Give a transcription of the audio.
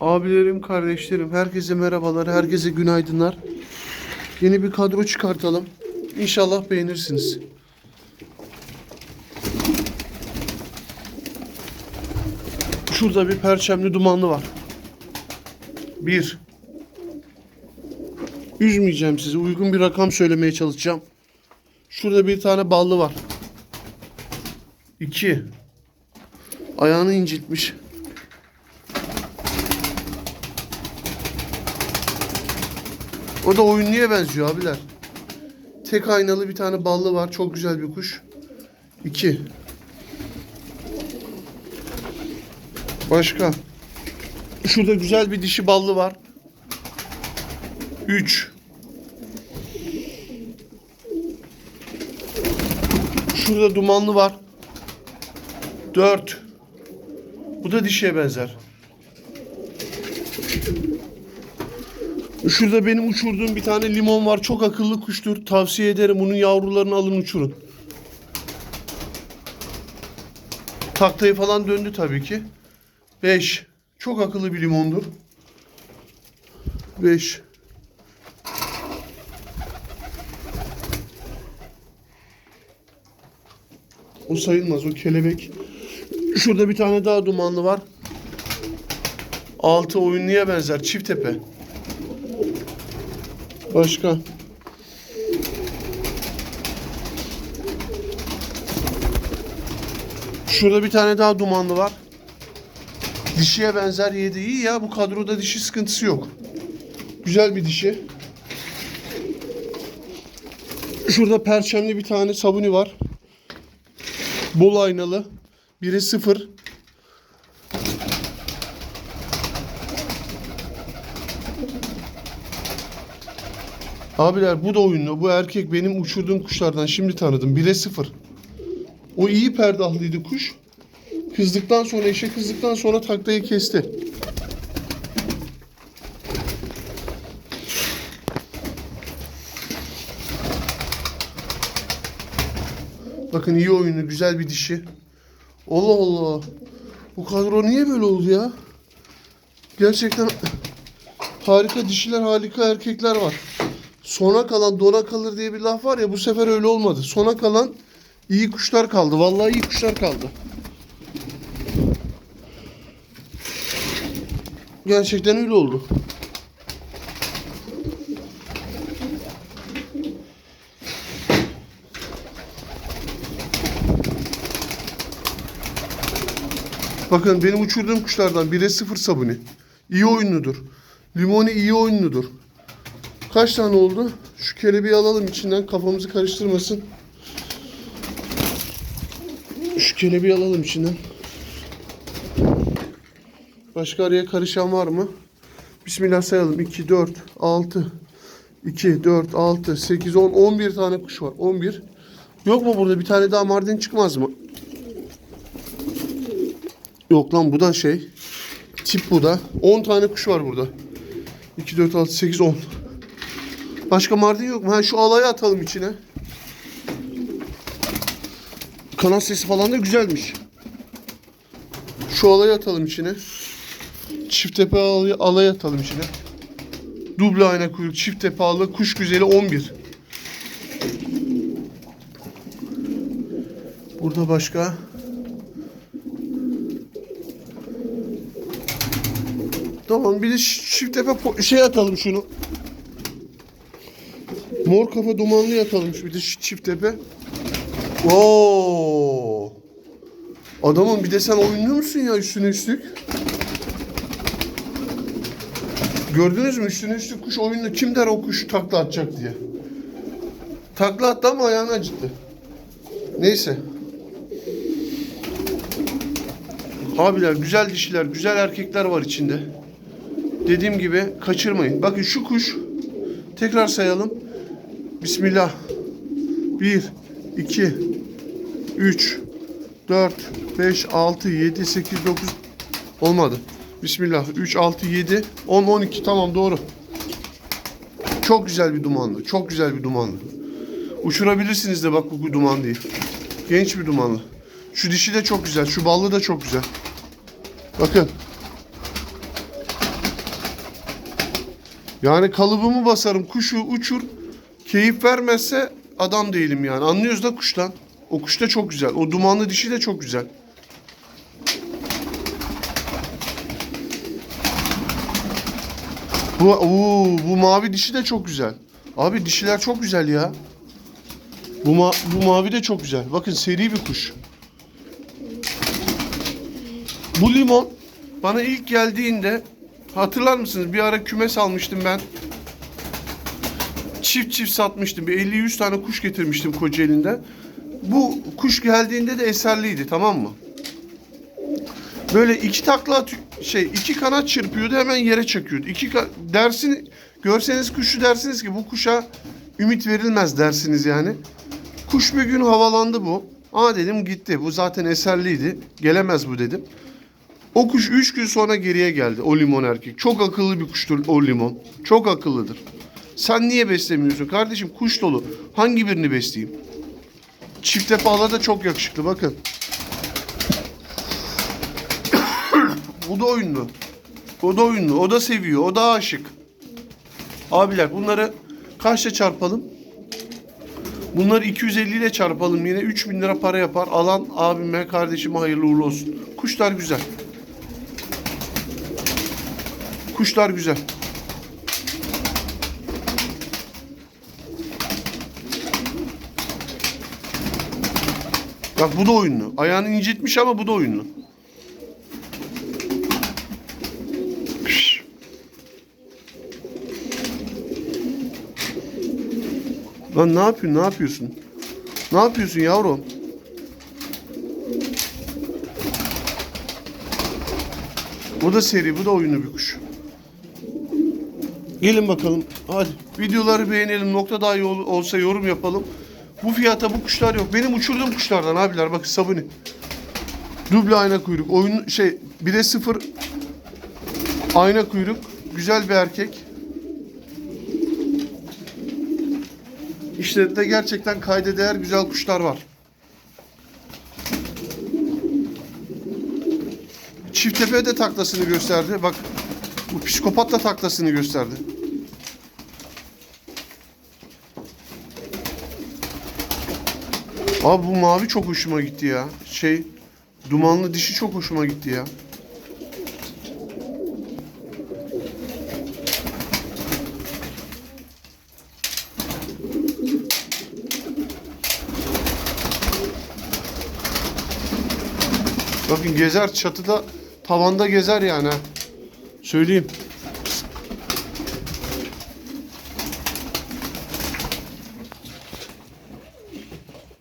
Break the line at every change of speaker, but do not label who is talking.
Abilerim, kardeşlerim, herkese merhabalar, herkese günaydınlar. Yeni bir kadro çıkartalım. İnşallah beğenirsiniz. Şurada bir perçemli dumanlı var. Bir. Üzmeyeceğim sizi. Uygun bir rakam söylemeye çalışacağım. Şurada bir tane ballı var. İki. Ayağını incitmiş. O da oyunluya benziyor abiler. Tek aynalı bir tane ballı var. Çok güzel bir kuş. İki. Başka. Şurada güzel bir dişi ballı var. Üç. Şurada dumanlı var. Dört. Bu da dişiye benzer. Şurada benim uçurduğum bir tane limon var. Çok akıllı kuştur. Tavsiye ederim. Bunun yavrularını alın uçurun. Taktayı falan döndü tabii ki. 5. Çok akıllı bir limondur. 5. O sayılmaz. O kelebek. Şurada bir tane daha dumanlı var. Altı oyunluya benzer. Çift tepe. Başka. Şurada bir tane daha dumanlı var. Dişiye benzer yedi iyi ya. Bu kadroda dişi sıkıntısı yok. Güzel bir dişi. Şurada perçemli bir tane sabuni var. Bol aynalı. Biri sıfır. Abiler bu da oyunlu. Bu erkek benim uçurduğum kuşlardan şimdi tanıdım. 1'e 0. O iyi perdahlıydı kuş. Kızdıktan sonra işe kızdıktan sonra taktayı kesti. Bakın iyi oyunlu, güzel bir dişi. Allah Allah. Bu kadro niye böyle oldu ya? Gerçekten harika dişiler, harika erkekler var. Sona kalan dona kalır diye bir laf var ya bu sefer öyle olmadı. Sona kalan iyi kuşlar kaldı. Vallahi iyi kuşlar kaldı. Gerçekten öyle oldu. Bakın benim uçurduğum kuşlardan 1'e 0 sabuni. İyi oyunludur. Limoni iyi oyunludur. Kaç tane oldu? Şu kelebeği alalım içinden kafamızı karıştırmasın. Şu kelebeği alalım içinden. Başka araya karışan var mı? Bismillah sayalım. 2, 4, 6, 2, 4, 6, 8, 10, 11 tane kuş var. 11. Yok mu burada bir tane daha mardin çıkmaz mı? Yok lan bu da şey. Tip bu da. 10 tane kuş var burada. 2, 4, 6, 8, 10. Başka mardin yok mu? Ha şu alayı atalım içine. Kanat sesi falan da güzelmiş. Şu alayı atalım içine. Çift tepe alayı, alayı atalım içine. Duble ayna kuyruk, çift tepe alı, kuş güzeli 11. Burada başka. Tamam bir de çift tepe şey atalım şunu. Mor kafa dumanlı yatalım bir de şu çift tepe. Oo. Adamım bir de sen oynuyor musun ya üstüne üstlük? Gördünüz mü üstüne üstlük kuş oyunlu. Kim der o kuş takla atacak diye. Takla attı ama ayağını acıttı. Neyse. Abiler güzel dişiler, güzel erkekler var içinde. Dediğim gibi kaçırmayın. Bakın şu kuş tekrar sayalım. Bismillah. 1, 2, 3, 4, 5, 6, 7, 8, 9. Olmadı. Bismillah. 3, 6, 7, 10, 12. Tamam doğru. Çok güzel bir dumanlı. Çok güzel bir dumanlı. Uçurabilirsiniz de bak bu duman değil. Genç bir dumanlı. Şu dişi de çok güzel. Şu ballı da çok güzel. Bakın. Yani kalıbımı basarım kuşu uçur. Keyif vermezse adam değilim yani. Anlıyoruz da kuştan. O kuş da çok güzel. O dumanlı dişi de çok güzel. Bu oo, bu mavi dişi de çok güzel. Abi dişiler çok güzel ya. Bu, ma bu mavi de çok güzel. Bakın seri bir kuş. Bu limon bana ilk geldiğinde hatırlar mısınız? Bir ara kümes almıştım ben. Çift çift satmıştım. Bir 50-100 tane kuş getirmiştim Kocaeli'nde. Bu kuş geldiğinde de eserliydi tamam mı? Böyle iki takla şey iki kanat çırpıyordu hemen yere çakıyordu. İki dersin görseniz kuşu dersiniz ki bu kuşa ümit verilmez dersiniz yani. Kuş bir gün havalandı bu. Aa dedim gitti. Bu zaten eserliydi. Gelemez bu dedim. O kuş 3 gün sonra geriye geldi. O limon erkek. Çok akıllı bir kuştur o limon. Çok akıllıdır. Sen niye beslemiyorsun kardeşim? Kuş dolu. Hangi birini besleyeyim? Çift defalar da çok yakışıklı bakın. Bu da oyunlu. O da oyunlu. O da seviyor. O da aşık. Abiler bunları kaçla çarpalım? Bunları 250 ile çarpalım yine 3000 lira para yapar. Alan abime kardeşime hayırlı uğurlu olsun. Kuşlar güzel. Kuşlar güzel. Bak bu da oyunlu. Ayağını incitmiş ama bu da oyunlu. Lan ne yapıyorsun? Ne yapıyorsun? Ne yapıyorsun yavrum? Bu da seri, bu da oyunlu bir kuş. Gelin bakalım. Hadi videoları beğenelim. Nokta dahi ol- olsa yorum yapalım. Bu fiyata bu kuşlar yok. Benim uçurduğum kuşlardan abiler bakın sabuni. Duble ayna kuyruk. Oyun şey 1'e 0 ayna kuyruk. Güzel bir erkek. İşte de gerçekten kayda değer güzel kuşlar var. Çifttepe de taklasını gösterdi. Bak bu psikopat da taklasını gösterdi. Abi bu mavi çok hoşuma gitti ya. Şey dumanlı dişi çok hoşuma gitti ya. Bakın gezer çatıda tavanda gezer yani. Söyleyeyim.